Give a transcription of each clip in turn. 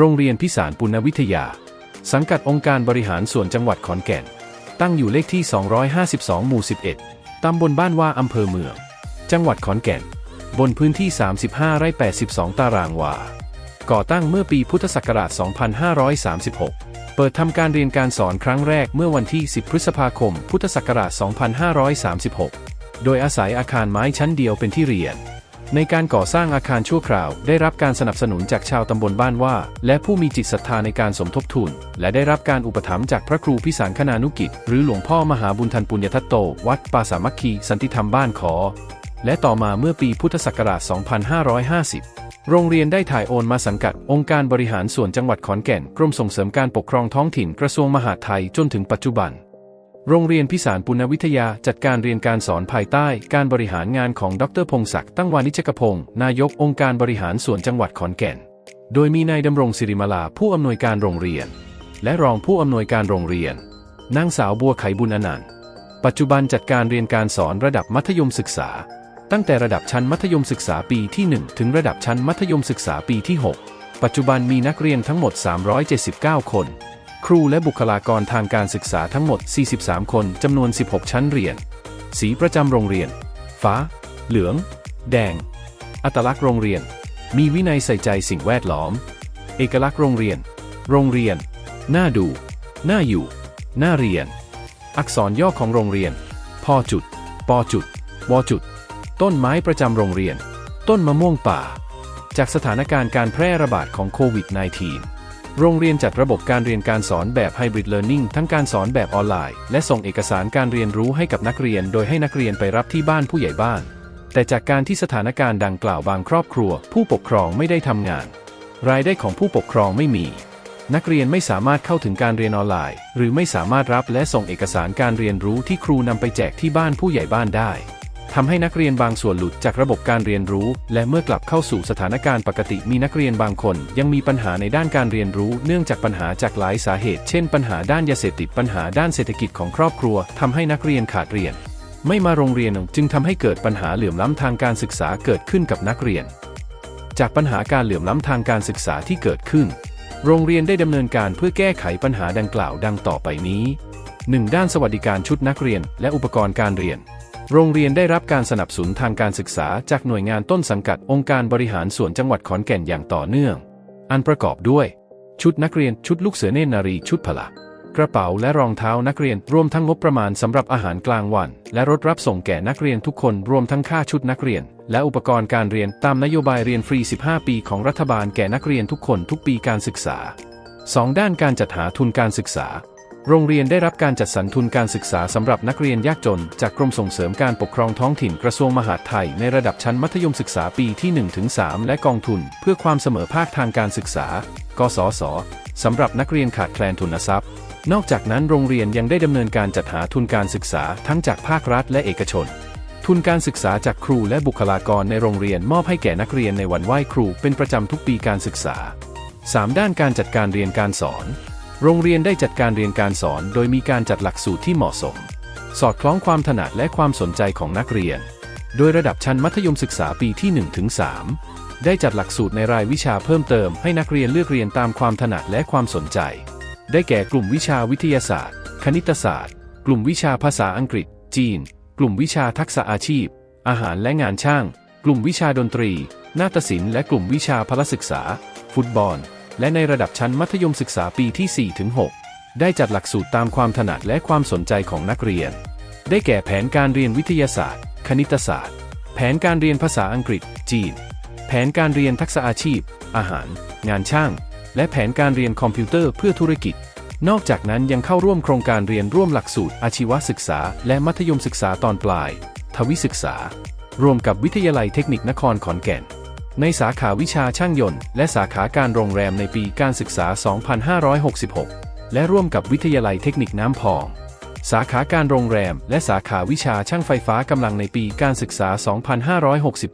โรงเรียนพิสารปุณวิทยา สังกัดองค์การบริหารส่วนจังหวัดขอนแก่น ตั้งอยู่เลขที่ 252 หมู่ 11 ตำบลบ้านว่าอำเภอเมือง จังหวัดขอนแก่น บนพื้นที่ 35 ไร่ 82 ตารางวา ก่อตั้งเมื่อปีพุทธศักราช 2536 เปิดทำการเรียนการสอนครั้งแรกเมื่อวันที่ 10 พฤษภาคม พุทธศักราช 2536 โดยอาศัยอาคารไม้ชั้นเดียวเป็นที่เรียน ในการก่อสร้างอาคารชั่วคราว ได้รับการสนับสนุนจากชาวตำบลบ้านว่า และผู้มีจิตศรัทธาในการสมทบทุน และได้รับการอุปถัมภ์จากพระครูพิสารคณานุกิจ หรือหลวงพ่อมหาบุญทันปุญญทัตโต วัดป่าสามัคคี สันติธรรมบ้านขอ และต่อมาเมื่อปีพุทธศักราช 2550 โรงเรียนได้ถ่ายโอนมาสังกัด องค์การบริหารส่วนจังหวัดขอนแก่น กรมส่งเสริมการปกครองท้องถิ่นกระทรวงมหาดไทยจนถึงปัจจุบัน โรงเรียนพิสารปุณณวิทยาจัดการเรียนการสอนภายใต้การบริหารงานของดรพงศักดิ์ตั้งวานิชกพงศ์นายกองค์การบริหารส่วนจังหวัดขอนแก่น โดยมีนายดำรงศิริมาลาผู้อำนวยการโรงเรียน และรองผู้อำนวยการโรงเรียนนางสาวบัวไขบุญอนันต์ปัจจุบันจัดการเรียนการสอนระดับมัธยมศึกษา ตั้งแต่ระดับชั้นมัธยมศึกษาปีที่ 1 ถึงระดับชั้นมัธยมศึกษาปีที่ 6 ปัจจุบันมีนักเรียนทั้งหมด 379 คน ครูและบุคลากรทางการศึกษาทั้งหมด 43 คนจำนวน 16 ชั้นเรียน สีประจำโรงเรียน ฟ้า เหลือง แดง อัตลักษณ์โรงเรียน มีวินัยใส่ใจสิ่งแวดล้อม เอกลักษณ์โรงเรียน โรงเรียน น่าดู น่าอยู่ น่าเรียน อักษรย่อของโรงเรียน พอจุด ปอจุดวอจุด ต้นไม้ประจำโรงเรียน ต้นมะม่วงป่า จากสถานการณ์การแพร่ระบาดของโควิด -19 โรงเรียนจัดระบบการเรียนการสอนแบบ Hybrid Learning ทั้งการสอนแบบออนไลน์ และส่งเอกสารการเรียนรู้ให้กับนักเรียน โดยให้นักเรียนไปรับที่บ้านผู้ใหญ่บ้าน แต่จากการที่สถานการณ์ดังกล่าวบางครอบครัว ผู้ปกครองไม่ได้ทำงาน รายได้ของผู้ปกครองไม่มี นักเรียนไม่สามารถเข้าถึงการเรียนออนไลน์ หรือไม่สามารถรับและส่งเอกสารการเรียนรู้ที่ครูนำไปแจกที่บ้านผู้ใหญ่บ้านได้ ทำให้นักเรียนบางส่วนหลุดจากระบบการเรียนรู้ และเมื่อกลับเข้าสู่สถานการณ์ปกติมีนักเรียนบางคน ยังมีปัญหาในด้านการเรียนรู้ เนื่องจากปัญหาจากหลายสาเหตุ เช่น ปัญหาด้านยาเสพติดปัญหาด้านเศรษฐกิจของครอบครัวทำให้นักเรียนขาดเรียน ไม่มาโรงเรียนจึงทำให้เกิดปัญหาเหลื่อมล้ำทางการศึกษาเกิดขึ้นกับนักเรียน จากปัญหาการเหลื่อมล้ำทางการศึกษาที่เกิดขึ้น โรงเรียนได้ดำเนินการเพื่อแก้ไขปัญหาดังกล่าวดังต่อไปนี้ 1. ด้านสวัสดิการชุดนักเรียน และอุปกรณ์การเรียน โรงเรียนได้รับการสนับสนุนทางการศึกษาจากหน่วยงานต้นสังกัดองค์การบริหารส่วนจังหวัดขอนแก่นอย่างต่อเนื่อง อันประกอบด้วย ชุดนักเรียนชุดลูกเสือเนตรนารีชุดพละ กระเป๋าและรองเท้านักเรียนรวมทั้งงบประมาณสำหรับอาหารกลางวัน และรถรับส่งแก่นักเรียนทุกคนรวมทั้งค่าชุดนักเรียน และอุปกรณ์การเรียนตามนโยบายเรียนฟรี 15 ปีของรัฐบาลแก่นักเรียนทุกคนทุกปีการศึกษา 2. ด้านการจัดหาทุนการศึกษา โรงเรียนได้รับการจัดสรรทุนการศึกษาสำหรับนักเรียนยากจน จากกรมส่งเสริมการปกครองท้องถิ่นกระทรวงมหาดไทย ในระดับชั้นมัธยมศึกษาปีที่ 1-3 และกองทุน เพื่อความเสมอภาคทางการศึกษา กสศสำหรับนักเรียนขาดแคลนทุนทรัพย์ นอกจากนั้นโรงเรียนยังได้ดำเนินการจัดหาทุนการศึกษาทั้งจากภาครัฐและเอกชน ทุนการศึกษาจากครูและบุคลากรในโรงเรียนมอบให้แก่นักเรียนในวันไหว้ครูเป็นประจำทุกปีการศึกษา 3. ด้านการจัดการเรียนการสอน โรงเรียนได้จัดการเรียนการสอน โดยมีการจัดหลักสูตรที่เหมาะสม สอดคล้องความถนัดและความสนใจของนักเรียน โดยระดับชั้นมัธยมศึกษาปีที่1ถึง3ได้จัดหลักสูตรในรายวิชาเพิ่มเติมให้นักเรียนเลือกเรียนตามความถนัดและความสนใจ ได้แก่กลุ่มวิชาวิทยาศาสตร์ คณิตศาสตร์ กลุ่มวิชาภาษาอังกฤษ จีน กลุ่มวิชาทักษะอาชีพ อาหารและงานช่าง กลุ่มวิชาดนตรี นาฏศิลป์และกลุ่มวิชาพละศึกษา ฟุตบอล และในระดับชั้นมัธยมศึกษาปีที่ 4-6 ได้จัดหลักสูตรตามความถนัดและความสนใจของนักเรียน ได้แก่แผนการเรียนวิทยาศาสตร์ คณิตศาสตร์ แผนการเรียนภาษาอังกฤษ จีน แผนการเรียนทักษะอาชีพ อาหาร งานช่าง และแผนการเรียนคอมพิวเตอร์เพื่อธุรกิจ นอกจากนั้นยังเข้าร่วมโครงการเรียนร่วมหลักสูตร อาชีวศึกษา และมัธยมศึกษาตอนปลาย ทวิศึกษา รวมกับวิทยาลัยเทคนิคนครขอนแก่น ในสาขาวิชาช่างยนต์ และสาขาการโรงแรมในปีการศึกษา 2566 และร่วมกับวิทยาลัยเทคนิคน้ำพอง สาขาการโรงแรม และสาขาวิชาช่างไฟฟ้ากำลังในปีการศึกษา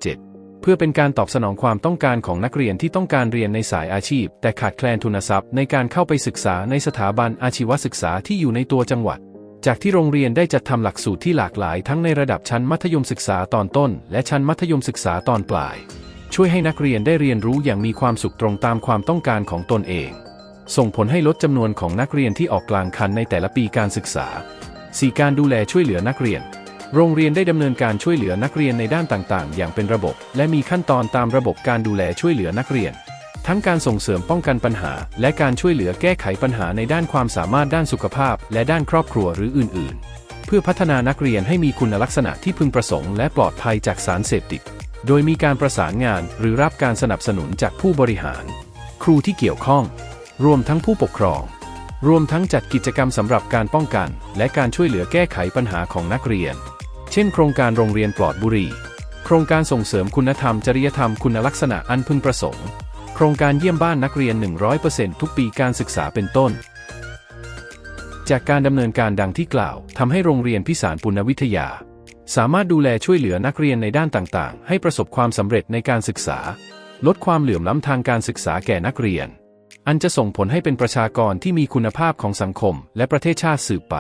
2567 เพื่อเป็นการตอบสนองความต้องการของนักเรียนที่ต้องการเรียนในสายอาชีพ แต่ขาดแคลนทุนทรัพย์ในการเข้าไปศึกษาในสถาบันอาชีวศึกษาที่อยู่ในตัวจังหวัดจากที่โรงเรียนได้จัดทำหลักสูตรที่หลากหลายทั้งในระดับชั้นมัธยมศึกษาตอนต้น และชั้นมัธยมศึกษาตอนปลาย ช่วยให้นักเรียนได้เรียนรู้อย่างมีความสุขตรงตามความต้องการของตนเอง ส่งผลให้ลดจำนวนของนักเรียนที่ออกกลางคันในแต่ละปีการศึกษา 4. การดูแลช่วยเหลือนักเรียน โรงเรียนได้ดำเนินการช่วยเหลือนักเรียนในด้านต่างๆ อย่างเป็นระบบ และมีขั้นตอนตามระบบการดูแลช่วยเหลือนักเรียน ทั้งการส่งเสริมป้องกันปัญหา และการช่วยเหลือแก้ไขปัญหาในด้านความสามารถด้านสุขภาพ และด้านครอบครัวหรืออื่น ๆ เพื่อพัฒนานักเรียนให้มีคุณลักษณะที่พึงประสงค์และปลอดภัยจากสารเสพติด โดยมีการประสานงานหรือรับการสนับสนุนจากผู้บริหาร ครูที่เกี่ยวข้อง รวมทั้งผู้ปกครอง รวมทั้งจัดกิจกรรมสำหรับการป้องกัน และการช่วยเหลือแก้ไขปัญหาของนักเรียน เช่น โครงการโรงเรียนปลอดบุหรี่ โครงการส่งเสริมคุณธรรมจริยธรรมคุณลักษณะอันพึงประสงค์ โครงการเยี่ยมบ้านนักเรียน 100%ทุกปีการศึกษาเป็นต้น จากการดำเนินการดังที่กล่าวทำให้โรงเรียนพิสารปุณณวิทยา สามารถดูแลช่วยเหลือนักเรียนในด้านต่างๆ ให้ประสบความสำเร็จในการศึกษา ลดความเหลื่อมล้ำทางการศึกษาแก่นักเรียน อันจะส่งผลให้เป็นประชากรที่มีคุณภาพของสังคมและประเทศชาติสืบไป